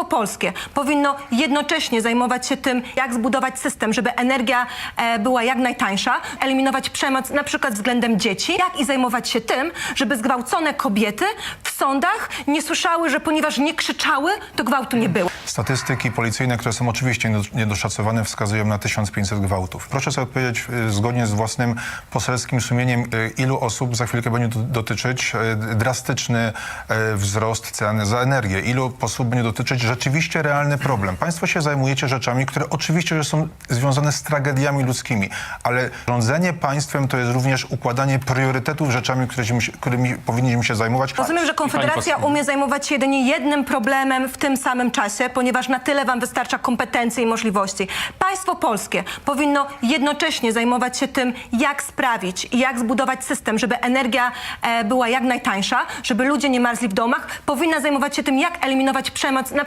Państwo polskie powinno jednocześnie zajmować się tym, jak zbudować system, żeby energia e, była jak najtańsza, eliminować przemoc na przykład względem dzieci, jak i zajmować się tym, żeby zgwałcone kobiety w sądach nie słyszały, że ponieważ nie krzyczały, to gwałtu nie było. Statystyki policyjne, które są oczywiście niedo- niedoszacowane, wskazują na 1500 gwałtów. Proszę sobie odpowiedzieć y, zgodnie z własnym poselskim sumieniem, y, ilu osób za chwilkę będzie do- dotyczyć y, drastyczny wzrost cen za energię, ilu osób będzie dotyczyć rzeczywiście realny problem. Państwo się zajmujecie rzeczami, które oczywiście że są związane z tragediami ludzkimi, ale rządzenie państwem to jest również układanie priorytetów rzeczami, którymi, którymi powinniśmy się zajmować. Rozumiem, że Konfederacja umie zajmować się jedynie jednym problemem w tym samym czasie, ponieważ na tyle wam wystarcza kompetencji i możliwości. Państwo polskie powinno jednocześnie zajmować się tym, jak sprawić i jak zbudować system, żeby energia e, była jak najtańsza, żeby ludzie nie marzli w domach. Powinna zajmować się tym, jak eliminować przemoc na